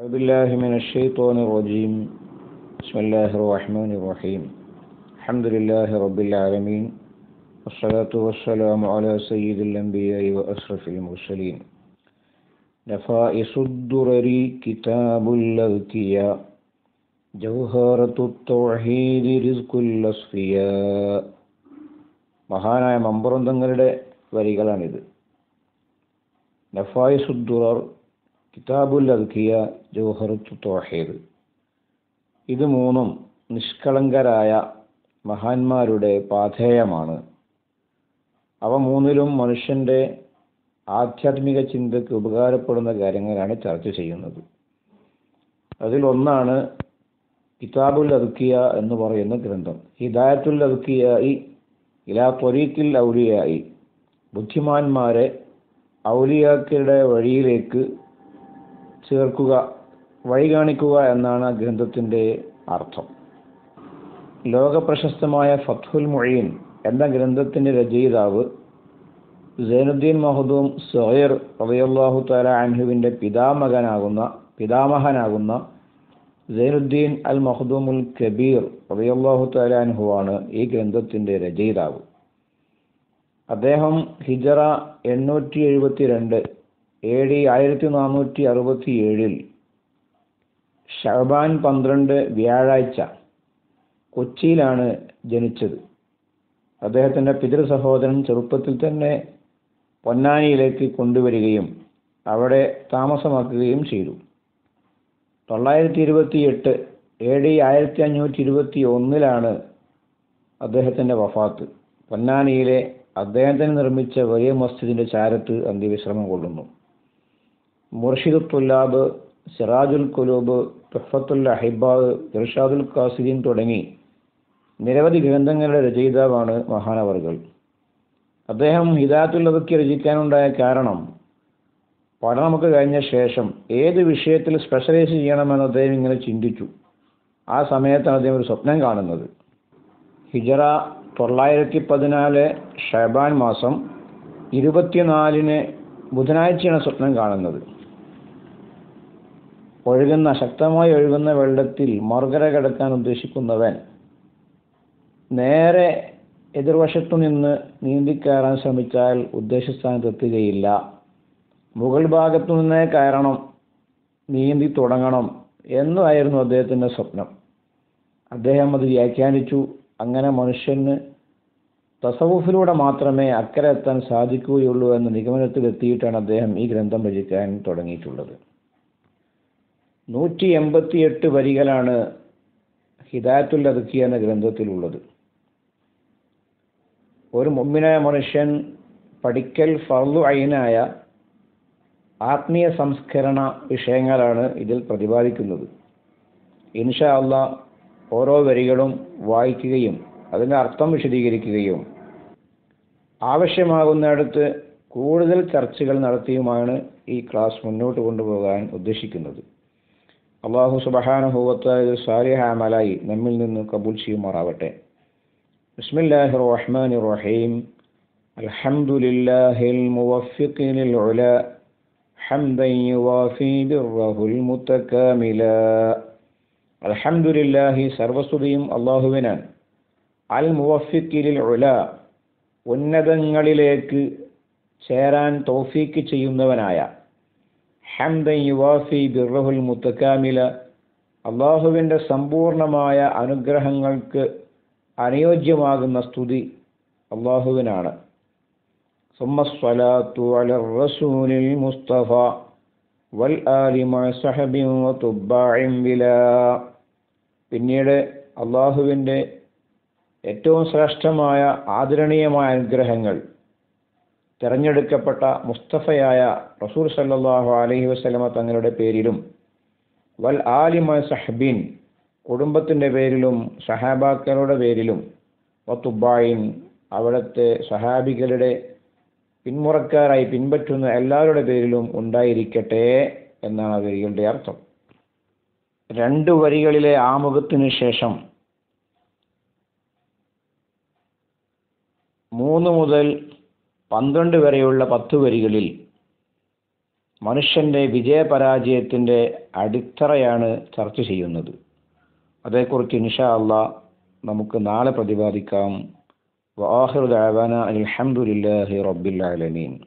أعوذ بالله من الشيطان الرجيم بسم الله الرحمن الرحيم الحمد لله رب العالمين والصلاة والسلام على سيد الأنبياء وأشرف المرسلين نفائس الدرر كتاب الأذكياء جوهرة التوحيد رزق الأصفياء മഹാനായ മമ്പുറന്തങ്ങളുടെ വരികളാണിത് നഫായിസുദ്ദുറർ കിതാബുൽ അദ്കിയ ജോഹറുത്തു തോഹേദ് ഇത് മൂന്നും നിഷ്കളങ്കരായ മഹാന്മാരുടെ പാഥേയമാണ്. അവ മൂന്നിലും മനുഷ്യന്റെ ആധ്യാത്മിക ചിന്തയ്ക്ക് ഉപകാരപ്പെടുന്ന കാര്യങ്ങളാണ് ചർച്ച ചെയ്യുന്നത്. അതിൽ ഒന്നാണ് കിതാബുൽ അദ്കിയ എന്ന് പറയുന്ന ഗ്രന്ഥം. ഹിദായത്തുൽ അദ്കിയായി ഇലാ ത്വരീക്കിൽ ഔലിയായി. ബുദ്ധിമാന്മാരെ ഔലിയാക്കളുടെ വഴിയിലേക്ക് ചേർക്കുക വഴി കാണിക്കുക എന്നാണ് ഗ്രന്ഥത്തിന്റെ അർത്ഥം. ലോകപ്രശസ്തമായ ഫത്ഹുൽ മൊഴീൻ എന്ന ഗ്രന്ഥത്തിന്റെ രചയിതാവ് സൈനുദ്ദീൻ മഹദൂം സൊഹൈർ റബിയുല്ലാഹു തആല അൻഹുവിന്റെ പിതാമകനാകുന്ന പിതാമഹനാകുന്ന സൈനുദ്ദീൻ അൽ മഹദൂമുൽ കബീർ റബിയുല്ലാഹു തആല അൻഹുവാണ് ഈ ഗ്രന്ഥത്തിന്റെ രചയിതാവ്. അദ്ദേഹം ഹിജറ എണ്ണൂറ്റി എഴുപത്തി രണ്ട് എ ഡി ആയിരത്തി നാനൂറ്റി അറുപത്തി ഏഴിൽ ഷഹബാൻ പന്ത്രണ്ട് വ്യാഴാഴ്ച കൊച്ചിയിലാണ് ജനിച്ചത്. അദ്ദേഹത്തിന്റെ പിതൃ സഹോദരൻ ചെറുപ്പത്തിൽ തന്നെ പൊന്നാനിയിലേക്ക് കൊണ്ടുവരികയും അവിടെ താമസമാക്കുകയും ചെയ്തു. തൊള്ളായിരത്തി ഇരുപത്തി എട്ട് എ ഡി ആയിരത്തി അഞ്ഞൂറ്റി ഇരുപത്തി ഒന്നിലാണ് അദ്ദേഹത്തിന്റെ വഫാത്ത്. പൊന്നാനിയിലെ അദ്ദേഹത്തിന് നിർമ്മിച്ച വലിയ മസ്ജിദിന്റെ ചാരത്ത് അന്ത്യവിശ്രമം കൊള്ളുന്നു. മുർഷിദ് തുല്ലാബ് സിറാജുൽ കുലൂബ് തുഫത്തുൽ അഹിബാബ് ഇർഷാദുൽ ഖാസിദീൻ തുടങ്ങി നിരവധി ഗ്രന്ഥങ്ങളുടെ രചയിതാവാണ് മഹാനവറുകൾ. അദ്ദേഹം ഹിദാത്തുൽ അതൊക്കെ രചിക്കാനുണ്ടായ കാരണം പഠനമൊക്കെ കഴിഞ്ഞ ശേഷം ഏത് വിഷയത്തിൽ സ്പെഷ്യലൈസ് ചെയ്യണമെന്ന് അദ്ദേഹം ഇങ്ങനെ ചിന്തിച്ചു. ആ സമയത്താണ് അദ്ദേഹം ഒരു സ്വപ്നം കാണുന്നത്. ഹിജറ തൊള്ളായിരത്തി പതിനാല് ഷബാൻ മാസം ഇരുപത്തിനാലിന് ബുധനാഴ്ചയാണ് സ്വപ്നം കാണുന്നത്. ഒഴുകുന്ന ശക്തമായി ഒഴുകുന്ന വെള്ളത്തിൽ മറുകര കിടക്കാൻ ഉദ്ദേശിക്കുന്നവൻ നേരെ എതിർവശത്തു നിന്ന് നീന്തിക്കയറാൻ ശ്രമിച്ചാൽ ഉദ്ദേശസ്ഥാനത്ത് എത്തുകയില്ല മുകൾ ഭാഗത്തു നിന്നേ കയറണം നീന്തി തുടങ്ങണം എന്നായിരുന്നു അദ്ദേഹത്തിന്റെ സ്വപ്നം. അദ്ദേഹം അത് വ്യാഖ്യാനിച്ചു. അങ്ങനെ മനുഷ്യന് തസവുഫിലൂടെ മാത്രമേ അക്കരെ എത്താൻ സാധിക്കുകയുള്ളൂ എന്ന നിഗമനത്തിലെത്തിയിട്ടാണ് അദ്ദേഹം ഈ ഗ്രന്ഥം രചിക്കാൻ തുടങ്ങിയിട്ടുള്ളത്. നൂറ്റി എൺപത്തിയെട്ട് വരികളാണ് ഹിദായത്തുൽ അതുക്കി എന്ന ഗ്രന്ഥത്തിലുള്ളത്. ഒരു മുമ്പിനായ മനുഷ്യൻ പഠിക്കൽ ഫർദു അയിനായ ആത്മീയ സംസ്കരണ വിഷയങ്ങളാണ് ഇതിൽ പ്രതിപാദിക്കുന്നത്. ഇൻഷാ അല്ല ഓരോ വരികളും വായിക്കുകയും അതിന്റെ അർത്ഥം വിശദീകരിക്കുകയും ആവശ്യമാകുന്നിടത്ത് കൂടുതൽ ചർച്ചകൾ നടത്തിയുമാണ് ഈ ക്ലാസ് മുന്നോട്ട് കൊണ്ടുപോകാൻ ഉദ്ദേശിക്കുന്നത്. അള്ളാഹു സുബഹാനുഭവത്തായ സാലിഹാമലായി നമ്മിൽ നിന്ന് കബൂൽ ചെയ്യുമാറാവട്ടെ ബിസ്മില്ലാഹി റഹ്മാൻ റഹീം അൽഹംദുലില്ലാഹിൽ മുവഫിഖിനിൽ ഉല حمدا يوافي بره المتكاملا അൽഹംദുലില്ലാഹി സർവസ്തുതിയും അള്ളാഹുവിനാണ് അൽ മുവഫിക്കിലിൽ ഉല ഉന്നതങ്ങളിലേക്ക് ചേരാൻ തൗഫീക്ക് ചെയ്യുന്നവനായ ഹംദൻ യുവാഫി ബിർറഹുൽ മുത്തക്കാമില അള്ളാഹുവിന്റെ സമ്പൂർണമായ അനുഗ്രഹങ്ങൾക്ക് അനുയോജ്യമാകുന്ന സ്തുതി അള്ളാഹുവിനാണ്. സുമ്മസ്വലാത്തു അലർ റസൂലിൽ മുസ്തഫ വൽ ആലി മഅസഹബിൻ വതുബ്ബാഇൻ വില. പിന്നീട് അള്ളാഹുവിന്റെ ഏറ്റവും ശ്രേഷ്ഠമായ ആദരണീയമായ അനുഗ്രഹങ്ങൾ തിരഞ്ഞെടുക്കപ്പെട്ട മുസ്തഫയായ റസൂർ സല്ലാഹു അലഹി വസ്ലമ തങ്ങളുടെ പേരിലും വൽ ആലിമ സഹബിൻ കുടുംബത്തിന്റെ പേരിലും സഹാബാക്കളുടെ പേരിലും വത്തുബായിൻ അവിടുത്തെ സഹാബികളുടെ പിന്മുറക്കാരായി പിൻപറ്റുന്ന എല്ലാവരുടെ പേരിലും ഉണ്ടായിരിക്കട്ടെ എന്നാണ് വരികളുടെ അർത്ഥം. രണ്ട് വരികളിലെ ആമുഖത്തിന് ശേഷം മൂന്ന് മുതൽ പന്ത്രണ്ട് വരെയുള്ള പത്തു വരികളിൽ മനുഷ്യന്റെ വിജയപരാജയത്തിന്റെ അടിത്തറയാണ് ചർച്ച ചെയ്യുന്നത്. അതേക്കുറിച്ച് ഇൻഷാ അല്ല നമുക്ക് നാളെ പ്രതിപാദിക്കാം. വാഹിർ അൽഹംദുലില്ലാഹി റബ്ബിൽ ആലമീൻ.